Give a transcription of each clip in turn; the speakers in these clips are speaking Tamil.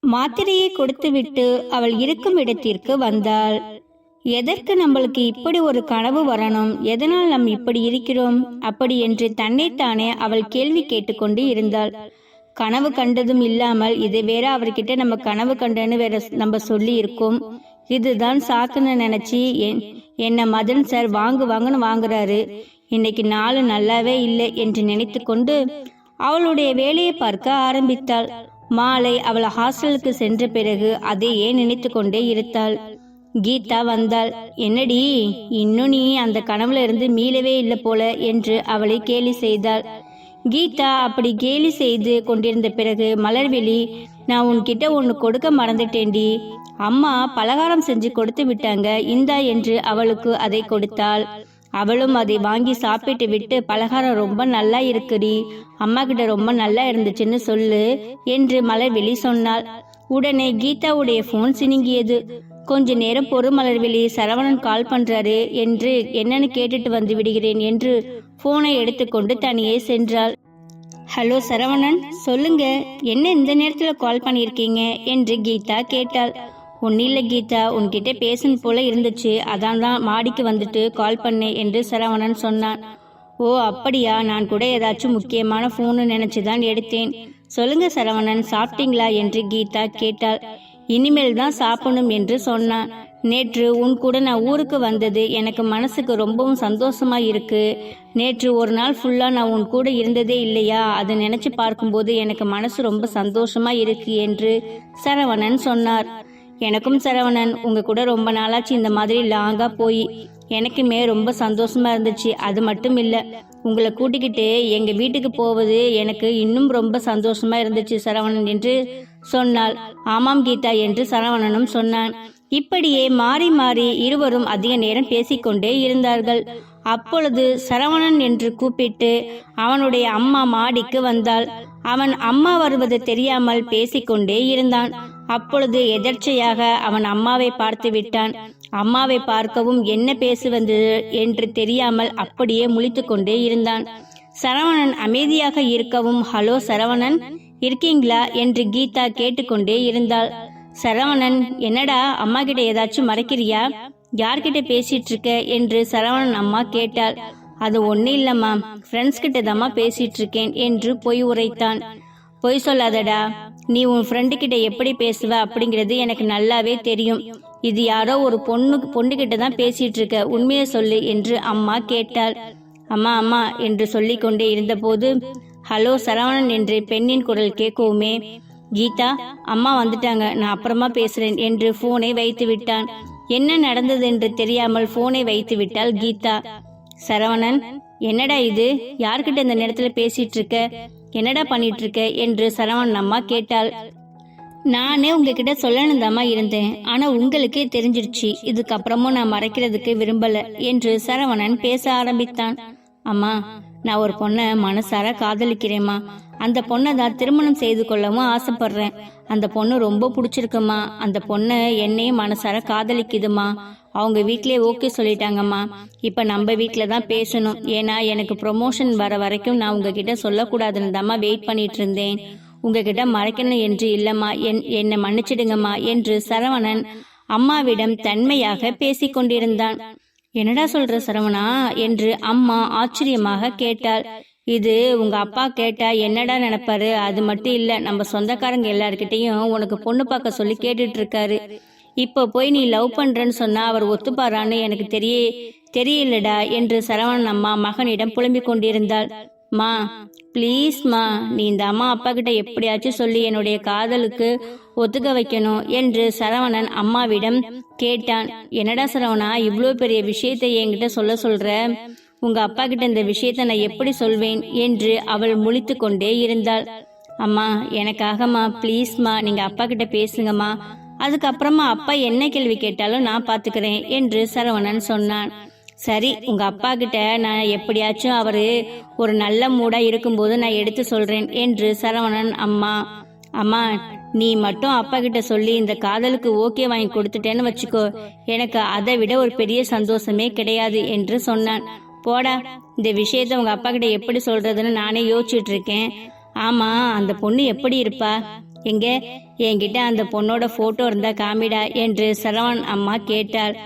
மாத்திரையை கொடுத்துவிட்டு அவள் இருக்கும் இடத்திற்கு வந்தாள். எதற்கு நம்மளுக்கு இப்படி ஒரு கனவு வரணும்? எதனால் நாம் இப்படி இருக்கிறோம்? அப்படி என்று தன்னைத்தானே அவள் கேள்வி கேட்டுக்கொண்டு இருந்தாள். கனவு கண்டதும் இல்லாமல் இது வேற அவர்கிட்ட நம்ம கனவு கண்டன்னு வேற நம்ம சொல்லி இருக்கோம் இதுதான் சாக்குன்னு நினைச்சு என்- என்ன மதன் சார் வாங்கு வாங்கன்னு வாங்குறாரு. இன்னைக்கு நாள் நல்லாவே இல்லை என்று நினைத்து கொண்டு அவளுடைய வேலையை பார்க்க ஆரம்பித்தாள். மாலை அவள் ஹாஸ்டலுக்கு சென்ற பிறகு அதையே நினைத்து கொண்டே இருந்தாள் கீதா வந்தாள். என்னடி இன்னும் நீ அந்த கனவுல இருந்து மீளவே இல்லை போல என்று அவளை கேலி செய்தாள். கீதா அப்படி கேலி செய்து கொண்டிருந்த பிறகு மலர்வெளி நான் உன்கிட்ட ஒன்று கொடுக்க மறந்துட்டேன்டி. அம்மா பலகாரம் செஞ்சு கொடுத்து விட்டாங்க இந்தா என்று அவளுக்கு அதை கொடுத்தாள். அவளும் அதை வாங்கி சாப்பிட்டு விட்டு பலகாரம் ரொம்ப நல்லா இருக்குடி. அம்மா கிட்ட ரொம்ப நல்லா இருந்துச்சுன்னு சொல்லு என்று மலர்விழி சொன்னாள். உடனே கீதாவுடைய போன் சினுங்கியது. கொஞ்ச நேரம் பொறு மலர்விழி சரவணன் கால் பண்றாரு. என்று என்னன்னு கேட்டுட்டு வந்து விடுகிறேன் என்று போனை எடுத்துக்கொண்டு தனியே சென்றாள். ஹலோ சரவணன் சொல்லுங்க. என்ன இந்த நேரத்தில் கால் பண்ணியிருக்கீங்க? என்று கீதா கேட்டாள். ஒன்றும் இல்லை கீதா உன்கிட்ட பேசணும் போல இருந்துச்சு. அதான் தான் மாடிக்கு வந்துட்டு கால் பண்ணேன் என்று சரவணன் சொன்னான். ஓ அப்படியா? நான் கூட ஏதாச்சும் முக்கியமான ஃபோனு நினச்சி தான் எடுத்தேன். சொல்லுங்க சரவணன் சாப்பிட்டீங்களா என்று கீதா கேட்டாள். இனிமேல் தான் சாப்பிடணும் என்று சொன்னான். நேற்று உன் கூட நான் ஊருக்கு வந்தது எனக்கு மனசுக்கு ரொம்பவும் சந்தோஷமா இருக்கு. நேற்று ஒரு நாள் ஃபுல்லா நான் உன் கூட இருந்ததே இல்லையா? அதை நினைச்சு பார்க்கும்போது எனக்கு மனசு ரொம்ப சந்தோஷமா இருக்கு என்று சரவணன் சொன்னார். எனக்கும் சரவணன் உங்க கூட ரொம்ப நாளாச்சு இந்த மாதிரி லாங்கா போய். எனக்குமே ரொம்ப சந்தோஷமா இருந்துச்சு. அது மட்டும் இல்ல உங்களை கூட்டிக்கிட்டு எங்க வீட்டுக்கு போவது எனக்கு இன்னும் ரொம்ப சந்தோஷமா இருந்துச்சு சரவணன் என்று சொன்னாள். ஆமாம் கீதா என்று சரவணனும் சொன்னான். இப்படியே மாறி மாறி இருவரும் அதிக நேரம் பேசிக்கொண்டே இருந்தார்கள். அப்பொழுது சரவணன் என்று கூப்பிட்டு அவனுடைய அம்மா மாடிக்கு வந்தாள். அவன் அம்மா வருவது தெரியாமல் பேசிக்கொண்டே இருந்தான். அப்பொழுது எதர்ச்சையாக அவன் அம்மாவை பார்த்து விட்டான். அம்மாவை பார்க்கவும் என்ன பேசுவந்தது என்று தெரியாமல் அப்படியே முழித்து கொண்டே இருந்தான். சரவணன் அமைதியாக இருக்கவும் ஹலோ சரவணன் இருக்கீங்களா? என்று கீதா கேட்டுக்கொண்டே இருந்தாள். சரவணன் என்னடா அம்மா கிட்ட ஏதாச்சும் மறைக்கிறியா? யார்கிட்ட பேசிட்டு இருக்க என்று சரவணன் அம்மா கேட்டாள். அது ஒண்ணு இல்லம்மா ஃப்ரெண்ட்ஸ் கிட்ட தாம்மா பேசிட்டு இருக்கேன் என்று பொய் உரைத்தான். பொய் சொல்லாதடா நீ உன் ஃப்ரெண்டு கிட்ட எப்படி பேசுவ அப்படிங்கிறது எனக்கு நல்லாவே தெரியும். இது யாரோ ஒரு பொண்ணு பொண்ணு கிட்ட தான் பேசிட்டு இருக்க. உண்மையை சொல்லு என்று அம்மா கேட்டாள். அம்மா அம்மா என்று சொல்லிக்கொண்டே இருந்தபோது ஹலோ சரவணன் என்று பெண்ணின் குரல் கேட்கவுமே கீதா அம்மா வந்துட்டாங்க. நான் அப்புறமா பேசுறேன் என்று போனை வைத்து விட்டான். என்ன நடந்தது? என்று தெரியாமல் போனை வைத்து விட்டாள் கீதா. சரவணன் என்னடா இது? யார்கிட்ட இந்த நேரத்துல பேசிட்டு இருக்க? என்னடா பண்ணிட்டு இருக்க என்று சரவணன் அம்மா கேட்டாள். நானே உங்ககிட்ட சொல்லணும் இருந்தேன். ஆனா உங்களுக்கே தெரிஞ்சிருச்சு. இதுக்கப்புறமும் நான் மறைக்கிறதுக்கு விரும்பல என்று சரவணன் பேச ஆரம்பித்தான். அம்மா நான் ஒரு பொண்ணை மனசார காதலிக்கிறேம்மா. அந்த பொண்ணை தான் திருமணம் செய்து கொள்ளவும் ஆசைப்படுறேன். அந்த பொண்ணு ரொம்ப பிடிச்சிருக்குமா அந்த பொண்ணை என்னையும் மனசார காதலிக்குதுமா அவங்க வீட்லயே ஓகே சொல்லிட்டாங்கம்மா. இப்ப நம்ம வீட்டில் தான் பேசணும். ஏன்னா எனக்கு ப்ரொமோஷன் வர வரைக்கும் நான் உங்ககிட்ட சொல்லக்கூடாதுன்னு தாம்மா வெயிட் பண்ணிட்டு இருந்தேன். உங்ககிட்ட மறைக்கணும் என்று இல்லம்மா. என் என்னை மன்னிச்சிடுங்கம்மா என்று சரவணன் அம்மாவிடம் தன்மையாக பேசிக் கொண்டிருந்தான் என்னடா சொல்ற சரவணா? என்று அம்மா ஆச்சரியமாக கேட்டாள். இது உங்க அப்பா கேட்டா என்னடா நினைப்பாரு? அது மட்டும் இல்ல நம்ம சொந்தக்காரங்க எல்லார்கிட்டையும் உனக்கு பொண்ணு பார்க்க சொல்லி கேட்டுட்டு இருக்காரு இப்ப போய் நீ லவ் பண்றேன்னு சொன்னா அவர் ஒத்துப்பாரான்னு எனக்கு தெரிய தெரியலடா என்று சரவணன் அம்மா மகனிடம் புலம்பிக் கொண்டிருந்தாள். மா ப்ளீஸ் மா நீ இந்த அம்மா அப்பா கிட்ட எப்படியாச்சும் சொல்லி என்னுடைய காதலுக்கு ஒத்துக்க வைக்கணும் என்று சரவணன் அம்மாவிடம் கேட்டான். என்னடா சரவணா இவ்வளோ பெரிய விஷயத்தை என்கிட்ட சொல்ல சொல்ற? உங்க அப்பா கிட்ட இந்த விஷயத்தை நான் எப்படி சொல்வேன் என்று அவள் முழித்து கொண்டே இருந்தாள். அம்மா எனக்காகம்மா ப்ளீஸ்மா நீங்க அப்பா கிட்ட பேசுங்கம்மா. அதுக்கப்புறமா அப்பா என்ன கேள்வி கேட்டாலும் நான் பாத்துக்கிறேன் என்று சரவணன் சொன்னான். சரி உங்க அப்பா கிட்ட நான் எப்படியாச்சும் அவரு ஒரு நல்ல மூடா இருக்கும்போது நான் எடுத்து சொல்றேன் என்று சரவணன் அம்மா அம்மா நீ மட்டும் அப்பா கிட்ட சொல்லி இந்த காதலுக்கு ஓகே வாங்கி கொடுத்துட்டேன்னு வச்சுக்கோ. எனக்கு அதை விட ஒரு பெரிய சந்தோஷமே கிடையாது என்று சொன்னான். போடா இந்த விஷயத்த உங்க அப்பா கிட்ட எப்படி சொல்றதுன்னு நானே யோசிச்சுட்டு இருக்கேன். ஆமா அந்த பொண்ணு எப்படி இருப்பா? எங்க? என்கிட்ட அந்த பொண்ணோட போட்டோ இருந்தா காமிடா என்று சரவணன் அம்மா கேட்டாள்.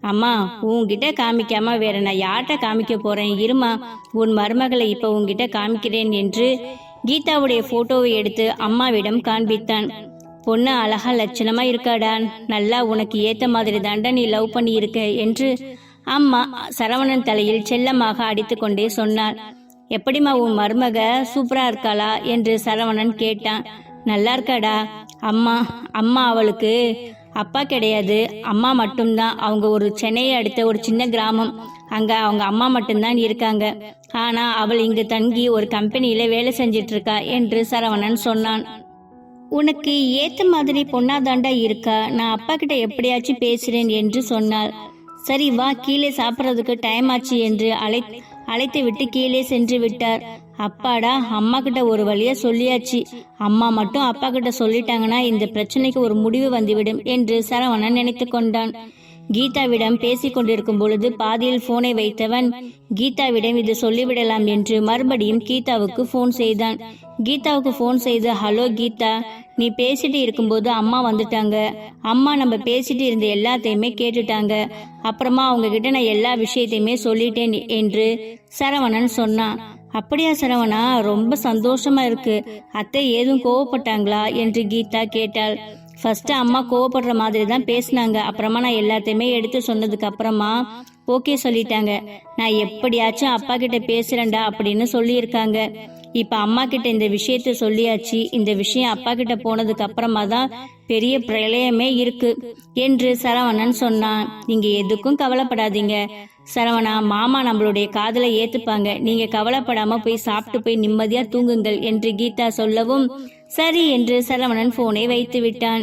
அம்மா உன்கிட்ட காமிக்காம வேற நான் யார்கிட்ட காமிக்க போறேன்? இருமா உன் மருமகளை இப்ப உன்கிட்ட காமிக்கிறேன் என்று கீதாவுடைய போட்டோவை எடுத்து அம்மாவிடம் காண்பித்தான். பொண்ணு அழகா லட்சணமா இருக்காடா நல்லா உனக்கு ஏத்த மாதிரி தாண்டா நீ லவ் பண்ணி இருக்க என்று அம்மா சரவணன் தலையில் செல்லமாக அடித்துக்கொண்டே சொன்னார் எப்படிம்மா உன் மருமக சூப்பரா இருக்காளா? என்று சரவணன் கேட்டான். நல்லா இருக்காடா. அம்மா அம்மா அவளுக்கு அப்பா கிடையாது. அம்மா மட்டும்தான். அவங்க ஒரு சென்னையை அடுத்த ஒரு சின்ன கிராமம். அங்க அவங்க அம்மா மட்டும்தான் இருக்காங்க. ஆனா அவள் இங்கு தங்கி ஒரு கம்பெனியில வேலை செஞ்சிட்டு இருக்கா என்று சரவணன் சொன்னான். உனக்கு ஏத்த மாதிரி பொண்ணாதாண்டா இருக்கா? நான் அப்பா கிட்ட எப்படியாச்சும் பேசுறேன் என்று சொன்னாள். சரி வா. கீழே சாப்பிட்றதுக்கு டைம் ஆச்சு என்று அழை அழைத்து விட்டு கீழே சென்று விட்டார். அப்பாடா அம்மா கிட்ட ஒரு வழியா சொல்லியாச்சு. அம்மா மட்டும் அப்பா கிட்ட சொல்லிட்டாங்கன்னா இந்த பிரச்சனைக்கு ஒரு முடிவு வந்துவிடும் என்று சரவணன் நினைத்து கொண்டான். கீதாவிடம் பேசிக் கொண்டிருக்கும் பொழுது பாதியில் போனை வைத்தவன் கீதாவிடம் இது சொல்லிவிடலாம் என்று மறுபடியும் கீதாவுக்கு போன் செய்தான். கீதாவுக்கு ஃபோன் செய்து ஹலோ கீதா நீ பேசிட்டு இருக்கும்போது அம்மா வந்துட்டாங்க. அம்மா நம்ம பேசிட்டு இருந்த எல்லாத்தையுமே கேட்டுட்டாங்க. அப்புறமா அவங்க கிட்ட நான் எல்லா விஷயத்தையுமே சொல்லிட்டேன் என்று சரவணன் சொன்னான். அப்படியா சரவணா ரொம்ப சந்தோஷமா இருக்கு. அத்தை ஏதும் கோவப்பட்டாங்களா? என்று கீதா கேட்டாள். ஃபர்ஸ்ட் அம்மா கோவப்படுற மாதிரி தான் பேசினாங்க. அப்புறமா நான் எல்லாத்தையுமே எடுத்து சொன்னதுக்கு அப்புறமா ஓகே சொல்லிட்டாங்க. நான் எப்படியாச்சும் அப்பா கிட்ட பேசுறேன்டா அப்படின்னு சொல்லியிருக்காங்க. இப்ப அம்மா கிட்ட இந்த விஷயத்த சொல்லியாச்சு. இந்த விஷயம் அப்பா கிட்ட போனதுக்கு அப்புறமா தான் பெரிய பிரளயமே இருக்கு என்று சரவணன் சொன்னான். நீங்க எதுக்கும் கவலைப்படாதீங்க. சரவணா மாமா நம்மளுடைய காதலை ஏத்துப்பாங்க. நீங்க கவலைப்படாம போய் சாப்பிட்டு போய் நிம்மதியா தூங்குங்கள் என்று கீதா சொல்லவும் சரி என்று சரவணன் போனை வைத்து விட்டான்.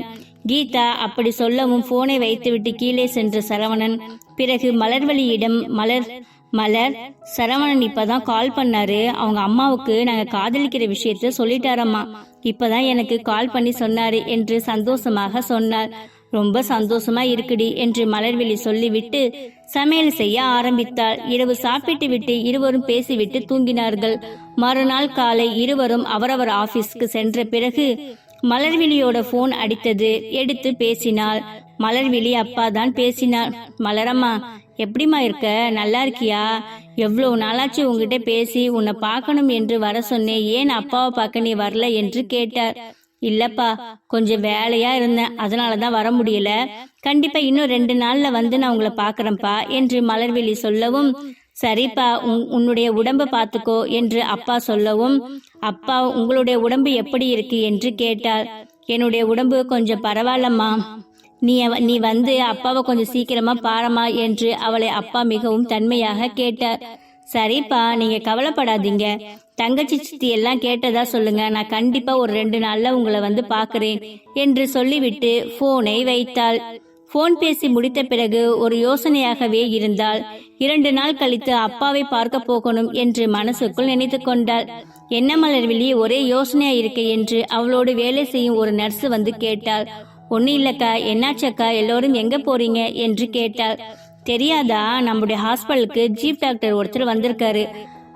கீதா அப்படி சொல்லவும் போனை வைத்துவிட்டு கீழே சென்ற சரவணன் பிறகு மலர்வழியிடம் மலர் மலர் சரவணன் இப்பதான் கால் பண்ணாரு. அவங்க அம்மாவுக்கு நாங்க காதலிக்கிற விஷயத்த சொல்லிட்டாரம்மா. இப்பதான் எனக்கு கால் பண்ணி சொன்னாரு என்று சந்தோஷமாக சொன்னார் ரொம்ப சந்தோஷமா இருக்குடி என்று மலர்விழி சொல்லிவிட்டு சமையல் செய்ய ஆரம்பித்தாள். இரவு சாப்பிட்டு விட்டு இருவரும் பேசிவிட்டு தூங்கினார்கள். மறுநாள் காலை இருவரும் அவரவர் ஆபீஸ்க்கு சென்ற பிறகு மலர்விழியோட போன் அடித்தது. எடுத்து பேசினாள். மலர்விழி அப்பா தான் பேசினாள் மலரம்மா எப்படிம்மா இருக்க? நல்லா இருக்கியா? எவ்வளவு நாளாச்சு உங்ககிட்ட பேசி உன்னை பார்க்கணும் என்று வர சொன்னேன். ஏன் அப்பாவை பார்க்க நீ வரல என்று கேட்டார். இல்லப்பா கொஞ்சம் வேலையா இருந்தேன். அதனாலதான் வர முடியல. கண்டிப்பா இன்னும் ரெண்டு நாள்ல வந்து நான் உங்களை பாக்குறேன்ப்பா என்று மலர்விழி சொல்லவும் சரிப்பா உன்- உன்னுடைய உடம்ப பாத்துக்கோ என்று அப்பா சொல்லவும் அப்பா உங்களுடைய உடம்பு எப்படி இருக்கு? என்று கேட்டார் என்னுடைய உடம்பு கொஞ்சம் பரவாயில்லம்மா. நீ நீ வந்து அப்பாவை கொஞ்சம் சீக்கிரமா பாரமா என்று அவளை அப்பா மிகவும் தன்மையாக கேட்டார். சரிப்பா நீங்க கவலைப்படாதீங்க. தங்கச்சி சித்தி எல்லாம் கேட்டதா சொல்லுங்க. நான் கண்டிப்பா ஒரு ரெண்டு நாள்ல உங்களை வந்து பாக்குறேன் என்று சொல்லிவிட்டு போனை வைத்தாள். போன் பேசி முடித்த பிறகு ஒரு யோசனையாகவே இருந்தால் இரண்டு நாள் கழித்து அப்பாவை பார்க்க போகணும் என்று மனசுக்குள் நினைத்து கொண்டாள். என்ன மலர்விழி ஒரே யோசனையா இருக்கு என்று அவளோடு வேலை செய்யும் ஒரு நர்ஸ் வந்து கேட்டாள். ஒன்னும் இல்லக்கா என்னாச்சக்கா எல்லோரும் எங்க போறீங்க? என்று கேட்டாள். தெரியாதா நம்முடைய ஹாஸ்பிட்டலுக்கு சீஃப் டாக்டர் ஒருத்தர் வந்திருக்காரு.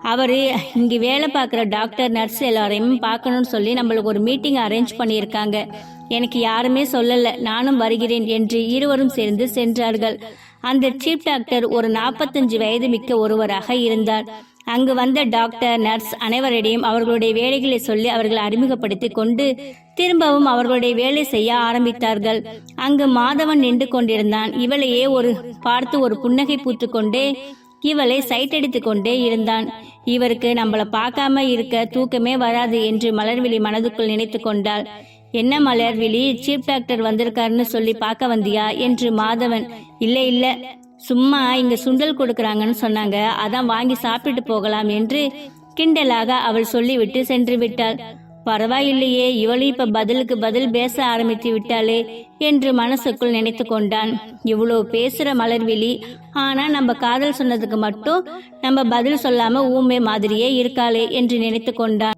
அவர் இங்கே வேலை பார்க்குற டாக்டர் நர்ஸ் எல்லாரையும் பார்க்கணும்னு சொல்லி நம்மளுக்கு ஒரு மீட்டிங் அரேஞ்ச் பண்ணியிருக்காங்க. எனக்கு யாருமே சொல்லலை. நானும் வருகிறேன் என்று இருவரும் சேர்ந்து சென்றார்கள். அந்த சீப் டாக்டர் ஒரு நாற்பத்தஞ்சு வயது மிக்க ஒருவராக இருந்தார். அங்கு வந்த டாக்டர் நர்ஸ் அனைவரிடையும் அவர்களுடைய வேலைகளை சொல்லி அவர்களை அறிமுகப்படுத்தி கொண்டு திரும்பவும் அவர்களுடைய வேலை செய்ய ஆரம்பித்தார்கள். அங்கு மாதவன் நின்று கொண்டிருந்தான். இவளையே ஒரு பார்த்து ஒரு புன்னகை பூத்துக்கொண்டே இவளை சைட்டடித்து கொண்டே இருந்தான். இவருக்கு நம்மள பார்க்காம இருக்க தூக்கமே வராது என்று மலர்விழி மனதுக்குள் நினைத்து கொண்டாள். என்ன மலர்விழி சீஃப் டாக்டர் வந்திருக்காருன்னு சொல்லி பார்க்க வந்தியா? என்று மாதவன் இல்ல இல்ல. சும்மா இங்க சுண்டல் கொடுக்கறாங்கன்னு சொன்னாங்க. அதான் வாங்கி சாப்பிட்டு போகலாம் என்று கிண்டலாக அவள் சொல்லிவிட்டு சென்று விட்டாள். பரவாயில்லையே இவளும் இப்ப பதிலுக்கு பதில் பேச ஆரம்பித்து விட்டாளே என்று மனசுக்குள் நினைத்து கொண்டான். இவ்வளவு பேசுற மலர்விழி ஆனா நம்ம காதல் சொன்னதுக்கு மட்டும் நம்ம பதில் சொல்லாம ஊமை மாதிரியே இருக்காளே என்று நினைத்து கொண்டான்.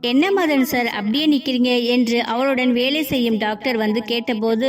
என்ன மதன் சார் அப்படியே நிக்கிறீங்க? என்று அவளுடன் வேலை செய்யும் டாக்டர் வந்து கேட்டபோது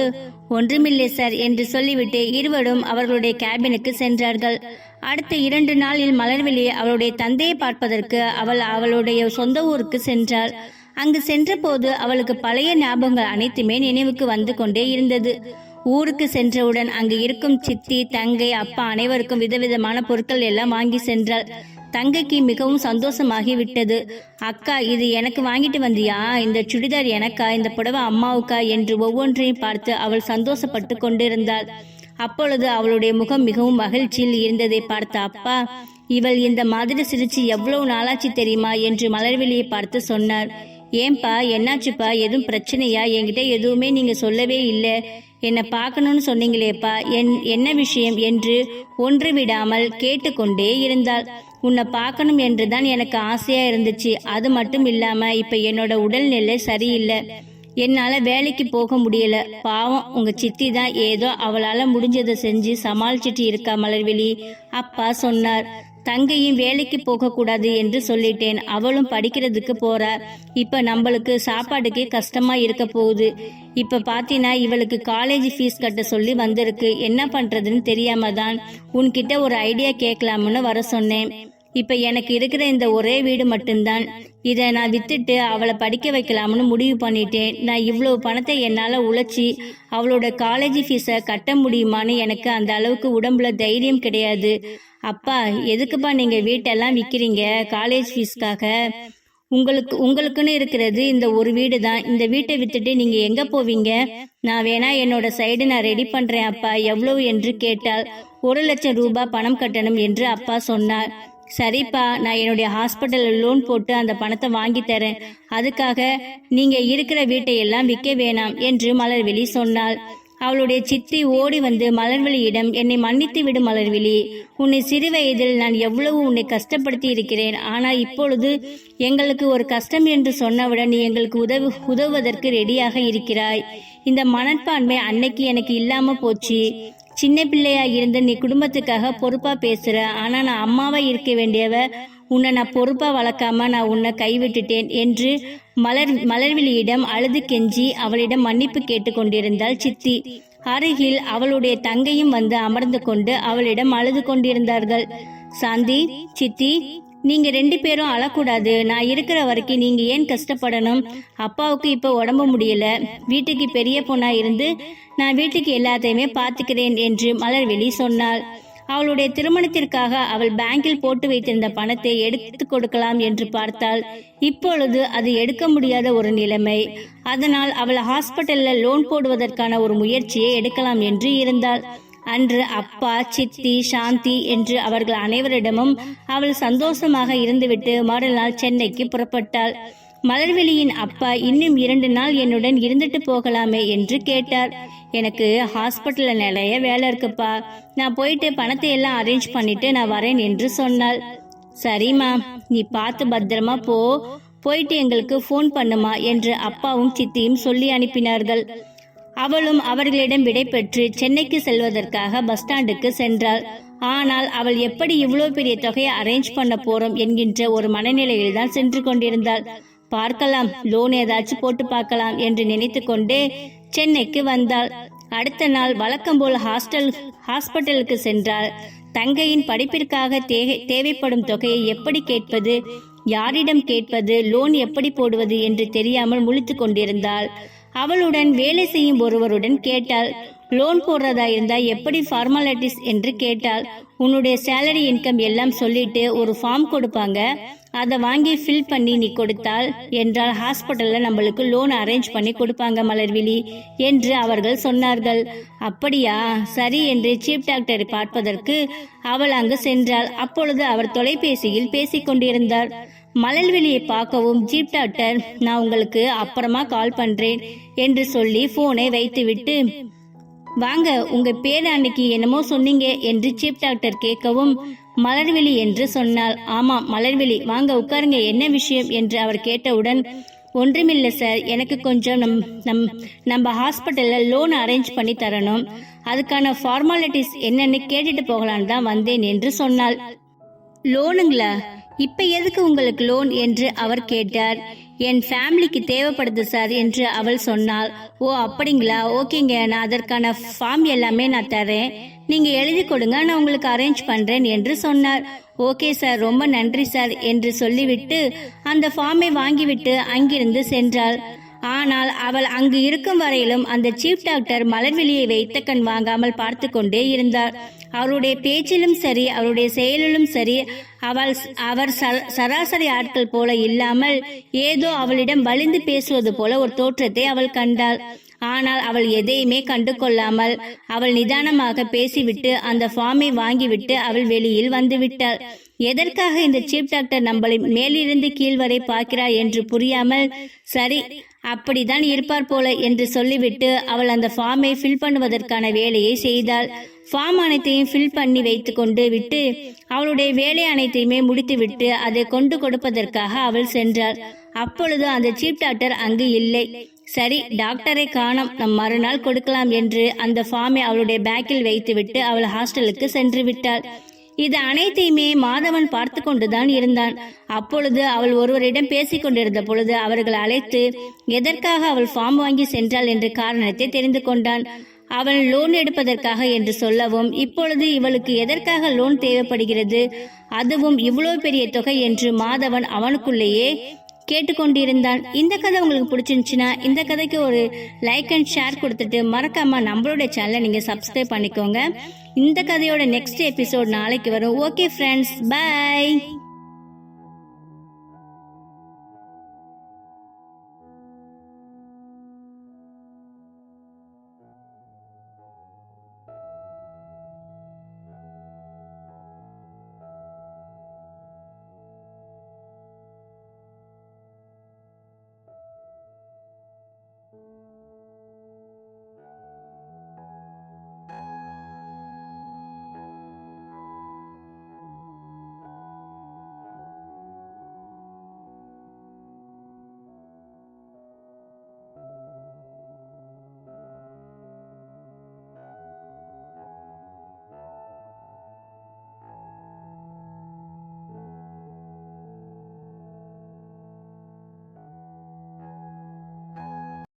ஒன்றுமில்லை சார் என்று சொல்லிவிட்டு இருவரும் அவர்களுடைய கேபினுக்கு சென்றார்கள். அடுத்த இரண்டு நாளில் மலர்விழி அவளுடைய தந்தையை பார்ப்பதற்கு அவள் அவளுடைய சொந்த ஊருக்கு சென்றாள். அங்கு சென்றபோது அவளுக்கு பழைய ஞாபகங்கள் அனைத்துமே நினைவுக்கு வந்து கொண்டே இருந்தது. ஊருக்கு சென்றவுடன் அங்கு இருக்கும் சித்தி தங்கை அப்பா அனைவருக்கும் விதவிதமான பொருட்கள் எல்லாம் வாங்கி சென்றாள். தங்கைக்கு மிகவும் சந்தோஷமாகி விட்டது அக்கா இது எனக்கு வாங்கிட்டு வந்தியா? இந்த சுடிதார் எனக்கா? இந்த புடவை அம்மாவுக்கா? என்று ஒவ்வொன்றையும் பார்த்து அவள் சந்தோஷப்பட்டு கொண்டிருந்தாள். அப்பொழுது அவளுடைய முகம் மிகவும் மகிழ்ச்சியில் இருந்ததை பார்த்த அப்பா இவள் இந்த மாதிரி சிரிச்சு எவ்வளவு நாளாச்சு தெரியுமா? என்று மலர்வெளியை பார்த்து சொன்னார். ஏன்பா என்னாச்சுப்பா? எதுவும் பிரச்சனையா? என்கிட்ட எதுவுமே நீங்க சொல்லவே இல்லை. என்னை பார்க்கணும்னு சொன்னீங்களேப்பா. என் என்ன விஷயம் என்று ஒன்று விடாமல் கேட்டுக்கொண்டே இருந்தாள். உன்னை பார்க்கணும் என்று தான் எனக்கு ஆசையா இருந்துச்சு. அது மட்டும் இல்லாம இப்ப என்னோட உடல்நிலை சரியில்லை. என்னால வேலைக்கு போக முடியல. பாவம் உங்க சித்தி தான் ஏதோ அவளால முடிஞ்சதை செஞ்சு சமாளிச்சிட்டு இருக்கா மலர்விழி. அப்பா சொன்னார். தங்கையும் வேலைக்கு போக கூடாது என்று சொல்லிட்டேன். அவளும் படிக்கிறதுக்கு போறா. இப்ப நம்மளுக்கு சாப்பாடுக்கே கஷ்டமா இருக்க போகுது. இப்ப பாத்தீங்கன்னா இவளுக்கு காலேஜ் ஃபீஸ் கட்ட சொல்லி வந்திருக்கு. என்ன பண்றதுன்னு தெரியாம தான் உன்கிட்ட ஒரு ஐடியா கேட்கலாம்னு வர சொன்னேன். இப்ப எனக்கு இருக்கிற இந்த ஒரே வீடு மட்டும்தான். இதை நான் வித்துட்டு அவளை படிக்க வைக்கலாம்னு முடிவு பண்ணிட்டேன். நான் இவ்வளவு பணத்தை என்னால உழைச்சி அவளோட காலேஜ் ஃபீஸை கட்ட முடியுமான்னு எனக்கு அந்த அளவுக்கு உடம்புல தைரியம் கிடையாது. அப்பா எதுக்குப்பா நீங்க வீட்டெல்லாம் விக்கிறீங்க? காலேஜ் ஃபீஸ்க்காக உங்களுக்கு உங்களுக்குன்னு இருக்கிறது இந்த ஒரு வீடு தான் இந்த வீட்டை வித்துட்டு நீங்க எங்க போவீங்க? நான் வேணா என்னோட சைடு நான் ரெடி பண்றேன் அப்பா. எவ்வளவு என்று கேட்டால் ஒரு லட்சம் ரூபாய் பணம் கட்டணும் என்று அப்பா சொன்னார். சரிப்பா நான் என்னுடைய ஹாஸ்பிட்டலில் லோன் போட்டு அந்த பணத்தை வாங்கி தரேன். அதுக்காக நீங்க இருக்கிற வீட்டை எல்லாம் விற்க வேணாம் என்று மலர்விழி சொன்னாள். அவளுடைய சித்தி ஓடி வந்து மலர்விழியிடம் என்னை மன்னித்து விடு மலர்விழி. உன்னை சிறு வயதில் நான் எவ்வளவு உன்னை கஷ்டப்படுத்தி இருக்கிறேன். ஆனால் இப்பொழுது எங்களுக்கு ஒரு கஷ்டம் என்று சொன்னவுடன் நீ எங்களுக்கு உதவு உதவுவதற்கு ரெடியாக இருக்கிறாய். இந்த மனப்பான்மை அன்னைக்கு எனக்கு இல்லாம போச்சு. சின்ன பிள்ளையா இருந்து நீ குடும்பத்துக்காக பொறுப்பா பேசுற. ஆனா நான் அம்மாவா இருக்க வேண்டியவ உன்னை நான் பொறுப்பா வளர்க்காம நான் உன்னை கைவிட்டுட்டேன் என்று மலர் மலர்விழியிடம் அழுது கெஞ்சி அவளிடம் மன்னிப்பு கேட்டுக்கொண்டிருந்தாள் சித்தி. அருகில் அவளுடைய தங்கையும் வந்து அமர்ந்து கொண்டு அவளிடம் அழுது கொண்டிருந்தார்கள். சாந்தி சித்தி நீங்க ரெண்டு பேரும் அழக்கூடாது. நான் இருக்கிற வரைக்கும் நீங்க ஏன் கஷ்டப்படணும்? அப்பாவுக்கு இப்ப உடம்பு முடியல. வீட்டுக்கு பெரிய பொண்ணா இருந்து நான் வீட்டுக்கு எல்லாத்தையுமே பாத்துக்கிறேன் என்று மலர்வெளி சொன்னாள். அவளுடைய திருமணத்திற்காக அவள் பேங்கில் போட்டு வைத்திருந்த பணத்தை எடுத்து கொடுக்கலாம் என்று பார்த்தால் இப்பொழுது அது எடுக்க முடியாத ஒரு நிலைமை. அதனால் அவள் ஹாஸ்பிட்டல்ல லோன் போடுவதற்கான ஒரு முயற்சியை எடுக்கலாம் என்று இருந்தாள். அன்று அப்பா சித்தி சாந்தி என்று அவர்கள் அனைவரிடமும் அவள் சந்தோஷமாக இருந்துவிட்டு மறுநாள் சென்னைக்கு புறப்பட்டாள். மலர்வெளியின் அப்பா இன்னும் இரண்டு நாள் என்னுடன் இருந்துட்டு போகலாமே என்று கேட்டார். எனக்கு ஹாஸ்பிட்டல்ல நிறைய வேலை இருக்குப்பா. நான் போயிட்டு பணத்தை எல்லாம் அரேஞ்ச் பண்ணிட்டு நான் வரேன் என்று சொன்னாள். சரிம்மா நீ பார்த்து பத்திரமா போ. போயிட்டு எங்களுக்கு ஃபோன் பண்ணுமா என்று அப்பாவும் சித்தியும் சொல்லி அனுப்பினார்கள். அவளும் அவர்களிடம் விடை பெற்று சென்னைக்கு செல்வதற்காக பஸ் ஸ்டாண்டுக்கு சென்றாள். ஆனால் அவள் எப்படி இவ்வளவு பெரிய தொகையை அரேஞ்ச் பண்ண போறோம் என்கின்ற ஒரு மனநிலையில் தான் சென்று கொண்டிருந்தாள். பார்க்கலாம் லோன் ஏதாச்சும் போட்டு பார்க்கலாம் என்று நினைத்து கொண்டே சென்னைக்கு வந்தாள். அடுத்த நாள் வழக்கம் போல் ஹாஸ்டல் ஹாஸ்பிட்டலுக்கு சென்றாள். தங்கையின் படிப்பிற்காக தே- தேவைப்படும் தொகையை எப்படி கேட்பது யாரிடம் கேட்பது லோன் எப்படி போடுவது என்று தெரியாமல் முழித்து கொண்டிருந்தாள். அவளுடன் வேலை செய்யும் ஒருவருடன் கேட்டாள் லோன் போடுறதா இருந்தா எப்படி ஃபார்மாலிட்டிஸ் என்று கேட்டாள் உன்னுடைய சேலரி இன்கம் எல்லாம் சொல்லிட்டு ஒரு ஃபார்ம் கொடுப்பாங்க. அதை வாங்கி ஃபில் பண்ணி நீ கொடுத்தால் என்றால் ஹாஸ்பிட்டல்ல நம்மளுக்கு லோன் அரேஞ்ச் பண்ணி கொடுப்பாங்க மலர்விழி என்று அவர்கள் சொன்னார்கள். அப்படியா? சரி என்று சீஃப் டாக்டரை பார்ப்பதற்கு அவள் அங்கு சென்றாள். அப்பொழுது அவர் தொலைபேசியில் பேசிக் கொண்டிருந்தார். மலர்வெளியை பார்க்கவும் ஜீப் டாக்டர் நான் உங்களுக்கு அப்புறமா கால் பண்றேன் என்று சொல்லி போனை வைத்துவிட்டு வாங்க உங்க பேர் அன்னைக்கு என்னமோ சொன்னீங்க என்று சீப் டாக்டர் கேட்கவும் மலர்விழி என்று சொன்னால் ஆமா மலர்விழி வாங்க உட்காருங்க என்ன விஷயம்? என்று அவர் கேட்டவுடன் ஒன்றுமில்லை சார் எனக்கு கொஞ்சம் நம் நம் நம்ம ஹாஸ்பிட்டலில் லோன் அரேஞ்ச் பண்ணி தரணும். அதுக்கான ஃபார்மாலிட்டிஸ் என்னன்னு கேட்டுட்டு போகலான்னு தான் வந்தேன் என்று சொன்னாள். லோனுங்களா? இப்ப எதுக்கு உங்களுக்கு லோன் என்று அவர் கேட்டார். என் ஃபேமிலிக்கு தேவைப்படுது சார் என்று அவள் சொன்னாள். ஓ அப்படிங்களா? ஓகேங்க. நான் அதற்கான ஃபார்ம் எல்லாமே நான் தரேன். நீங்க எழுதி கொடுங்க. நான் உங்களுக்கு அரேஞ்ச் பண்றேன் என்று சொன்னார். ஓகே சார் ரொம்ப நன்றி சார் என்று சொல்லிவிட்டு அந்த ஃபார்மை வாங்கிவிட்டு அங்கிருந்து சென்றாள். ஆனால் அவள் அங்கு இருக்கும் வரையிலும் அந்த சீப் டாக்டர் மலர்விழியை வைத்த கண் வாங்காமல் பார்த்து கொண்டே இருந்தார் அவருடைய பேச்சிலும் சரி அவருடைய செயலிலும் சரி அவள் அவர் சராசரி ஆட்கள் போல இல்லாமல் ஏதோ அவளிடம் வலிந்து பேசுவது போல ஒரு தோற்றத்தை அவள் கண்டாள். ஆனால் அவள் எதையுமே கண்டு கொள்ளாமல் அவள் நிதானமாக பேசிவிட்டு அந்த ஃபார்மை வாங்கிவிட்டு அவள் வெளியில் வந்துவிட்டாள் எதற்காக இந்த சீப் டாக்டர் நம்மளை மேலிருந்து கீழ் வரை பார்க்கிறார் என்று புரியாமல் சரி அப்படிதான் இருப்பார் போல என்று சொல்லிவிட்டு அவள் அந்த ஃபார்மை ஃபில் பண்ணுவதற்கான வேலையை செய்தாள். ஃபார்ம் அனைத்தையும் ஃபில் பண்ணி வைத்து கொண்டு விட்டு அவளுடைய வேலை அனைத்தையுமே முடித்துவிட்டு அதை கொண்டு கொடுப்பதற்காக அவள் சென்றாள். அப்பொழுது அந்த சீப் டாக்டர் அங்கு இல்லை. சரி டாக்டரை காணோம். நம் மறுநாள் கொடுக்கலாம் என்று அந்த ஃபார்மை அவளுடைய பேக்கில் வைத்துவிட்டு அவள் ஹாஸ்டலுக்கு சென்று விட்டாள். இது அனைத்தையுமே மாதவன் பார்த்து கொண்டுதான் இருந்தான். அப்பொழுது அவள் ஒருவரிடம் பேசிக் கொண்டிருந்த பொழுது அவர்கள் அழைத்து எதற்காக அவள் ஃபார்ம் வாங்கி சென்றாள்? என்ற காரணத்தை தெரிந்து கொண்டான். அவன் லோன் எடுப்பதற்காக என்று சொல்லவும் இப்பொழுது இவளுக்கு எதற்காக லோன் தேவைப்படுகிறது? அதுவும் இவ்வளவு பெரிய தொகை என்று மாதவன் அவனுக்குள்ளேயே கேட்டுக்கொண்டிருந்தான் இந்த கதை உங்களுக்கு பிடிச்சிருந்துச்சுன்னா இந்த கதைக்கு ஒரு லைக் அண்ட் ஷேர் கொடுத்துட்டு மறக்காம நம்மளோட சேனலை நீங்க சப்ஸ்கிரைப் பண்ணிக்கோங்க. இந்த கதையோட நெக்ஸ்ட் எபிசோட் நாளைக்கு வரும். Okay friends by